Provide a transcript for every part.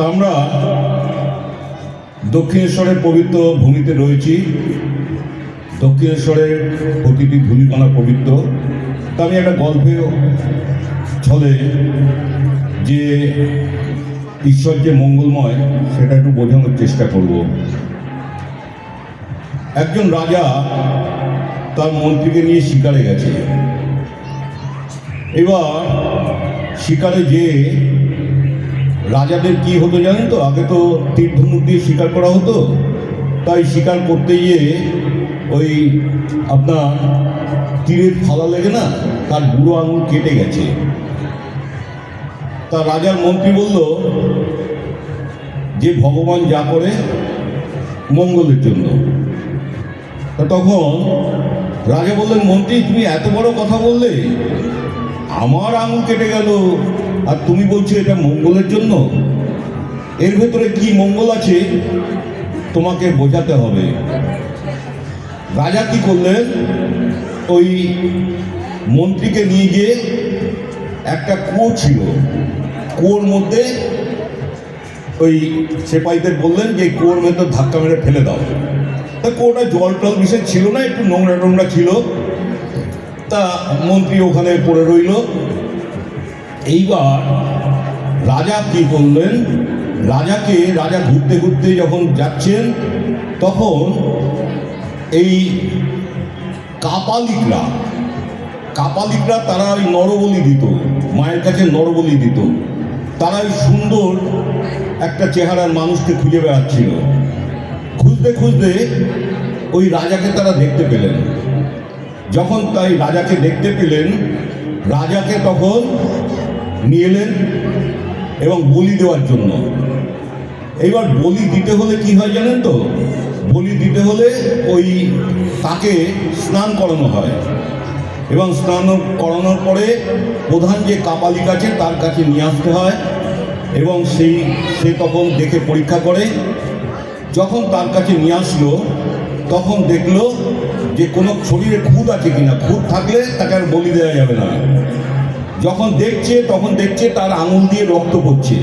তা আমরা দক্ষিণেশ্বরের পবিত্র ভূমিতে রয়েছি। দক্ষিণেশ্বরের প্রতিটি ভূমিকণা পবিত্র। তা আমি একটা গল্পে ছলে যে ঈশ্বর যে মঙ্গলময়, সেটা একটু বোঝানোর চেষ্টা করব। একজন রাজা তার মন্ত্রীকে নিয়ে শিকারে গেছে। এবার শিকারে যে রাজাদের কি হতো জানেন তো? আগে তো তীর দিয়ে শিকার করা হতো। তাই শিকার করতে গিয়ে ওই আপনার তীরের ফালা লেগে না, তার বুড়ো আঙুল কেটে গেছে। তা রাজার মন্ত্রী বলল, যে ভগবান যা করে, মঙ্গলের জন্য। তা তখন রাজা বললেন, মন্ত্রী, তুমি এত বড় কথা বললে, আমার আঙুল কেটে গেল। আর তুমি বলছো এটা মঙ্গলের জন্য? এর ভেতরে কি মঙ্গল আছে? তোমাকে বোঝাতে হবে। রাজা কি করলেন? ওই মন্ত্রীকে নিয়ে গিয়ে একটা কুয়ো ছিল। কুয়োর মধ্যে ওই সেপাইদের বললেন যে কুয়োর মধ্যে ধাক্কা মেরে ফেলে দাও। তা কুয়োটা জল টল বিষয় ছিল না, একটু নোংরা টোংরা ছিল। তা মন্ত্রী ওখানে পড়ে রইল। এইবার রাজা কি করলেন? রাজাকে রাজা ঘুরতে ঘুরতে যখন যাচ্ছেন, তখন এই কাপালিকরা কাপালিকরা তারা ওই নরবলি দিত, মায়ের কাছে নরবলি দিত। তারা ওই সুন্দর একটা চেহারার মানুষকে খুঁজে বেড়াচ্ছিল। খুঁজতে খুঁজতে ওই রাজাকে তারা দেখতে পেলেন। যখন তাই রাজাকে দেখতে পেলেন, রাজাকে তখন নিয়ে এলেন এবং বলি দেওয়ার জন্য। এইবার বলি দিতে হলে কি হয় জানেন তো? বলি দিতে হলে ওই তাকে স্নান করানো হয়। এবং স্নান করানোর পরে প্রধান যে কাপালিক আছে তার কাছে নিয়ে আসতে হয় এবং সেই, সে তখন দেখে পরীক্ষা করে। যখন তার কাছে নিয়ে আসলো, তখন দেখল যে কোনো শরীরে খুদ আছে কিনা। খুদ থাকলে তাকে আর বলি দেওয়া যাবে না। যখন দেখছে, তখন দেখছে তার আঙুল দিয়ে রক্ত পড়ছে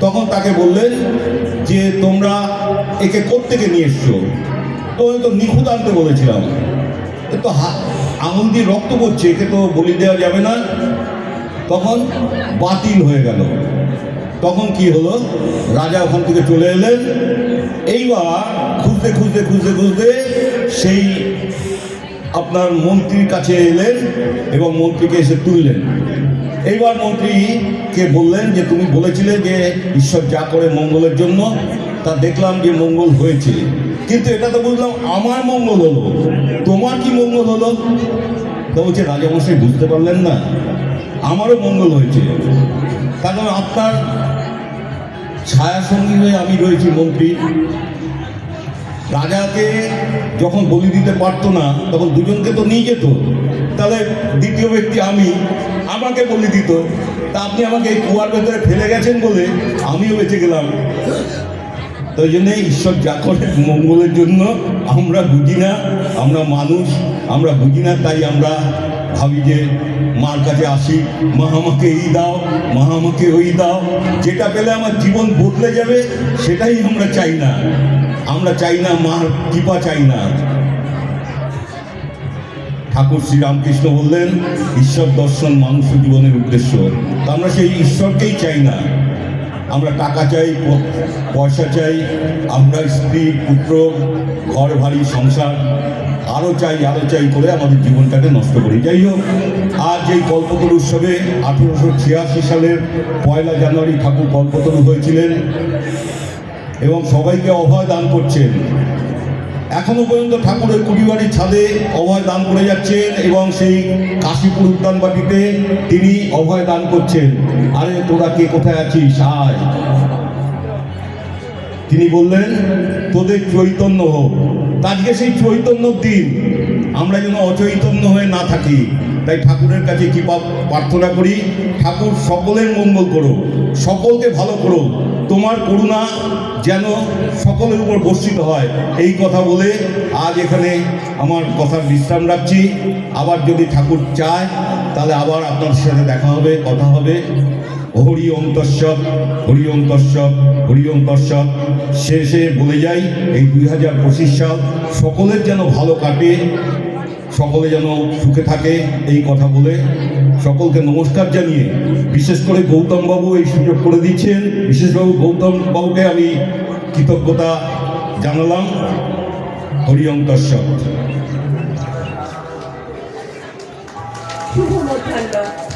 তখন তাকে বললেন যে, তোমরা একে কোত্থেকে নিয়ে এসছো? তো তো নিখুঁত আনতে বলেছিলাম। এ তো আঙুল দিয়ে রক্ত পড়ছে একে তো বলি দেওয়া যাবে না। তখন বাতিল হয়ে গেল। তখন কি হলো? রাজা ওখান থেকে চলে এলেন। এইবার খুঁজতে খুঁজতে খুঁজতে খুঁজতে সেই আপনার মন্ত্রীর কাছে এলেন এবং মন্ত্রীকে এসে তুললেন। এইবার মন্ত্রীকে বললেন যে, তুমি বলেছিলে যে ঈশ্বর যা করে মঙ্গলের জন্য, তা দেখলাম যে মঙ্গল হয়েছে। কিন্তু এটা তো বুঝলাম আমার মঙ্গল হলো। তোমার কি মঙ্গল হলো? তো বলছে, রাজামশাই, বুঝতে পারলেন না। আমারও মঙ্গল হয়েছে। কারণ আপনার ছায়া সঙ্গী হয়ে আমি রয়েছি মন্ত্রী। রাজাকে যখন বলি দিতে পারতো না, তখন দুজনকে তো নিয়ে যেত। তাহলে দ্বিতীয় ব্যক্তি আমি, আমাকে বলি দিত। তা আপনি আমাকে এই কুয়ার ভেতরে ফেলে গেছেন বলে আমিও বেঁচে গেলাম। তো ওই জন্যে ঈশ্বর যা করে মঙ্গলের জন্য, আমরা বুঝি না, আমরা মানুষ, আমরা বুঝি না, তাই আমরা ভাবি যে মার কাছে আসি, মা, আমাকে এই দাও, মা, আমাকে ওই দাও। যেটা পেলে আমার জীবন বদলে যাবে, সেটাই আমরা চাই না। আমরা চাই না, মার কৃপা চাই না। ঠাকুর শ্রীরামকৃষ্ণ বললেন, ঈশ্বর দর্শন মানুষ জীবনের উদ্দেশ্য। তা আমরা সেই ঈশ্বরকেই চাই না। আমরা টাকা চাই পয়সা চাই, আমরা স্ত্রী, পুত্র, ঘর, বাড়ি, সংসার আরও চাই আরও চাই করে আমাদের জীবনটাকে নষ্ট করি। যাই হোক, আজ এই কল্পতরু উৎসবে আঠেরোশো ছিয়াশি সালের পয়লা জানুয়ারি ঠাকুর কল্পতরু হয়েছিলেন। এবং সবাইকে অভয় দান করছেন। এখনও পর্যন্ত ঠাকুরের কুড়িবাড়ির ছাদে অভয় দান করে যাচ্ছেন এবং সেই কাশীপুর উদ্যানবাটিতে তিনি অভয় দান করছেন। আরে, তোরা কে কোথায় আছিস? আয়। তিনি বললেন, তোদের চৈতন্য হোক। আজকে সেই চৈতন্যর দিন। আমরা যেন অচৈতন্য হয়ে না থাকি। তাই ঠাকুরের কাছে কৃপা প্রার্থনা করি, ঠাকুর, সকলের মঙ্গল করো। সকলকে ভালো করো। তোমার করুণা যেন সকলের উপর বর্ষিত হয়। এই কথা বলে আজ এখানে আমার কথার বিশ্রাম রাখছি। আবার যদি ঠাকুর চায়, তাহলে আবার আপনার সাথে দেখা হবে, কথা হবে। হরি ওম হরি ওম হরি ওম শেষে বলে যাই, এই দুই হাজার পঁচিশ সাল সকলের যেন ভালো কাটে সকলে যেন সুখে থাকে এই কথা বলে সকলকে নমস্কার জানিয়ে বিশেষ করে গৌতমবাবু এই সুযোগ করে দিচ্ছেন। বিশেষভাবে গৌতমবাবুকে আমি কৃতজ্ঞতা জানালাম। হরি ওম তস্যৎ শুভ মধ্যাহ্ন।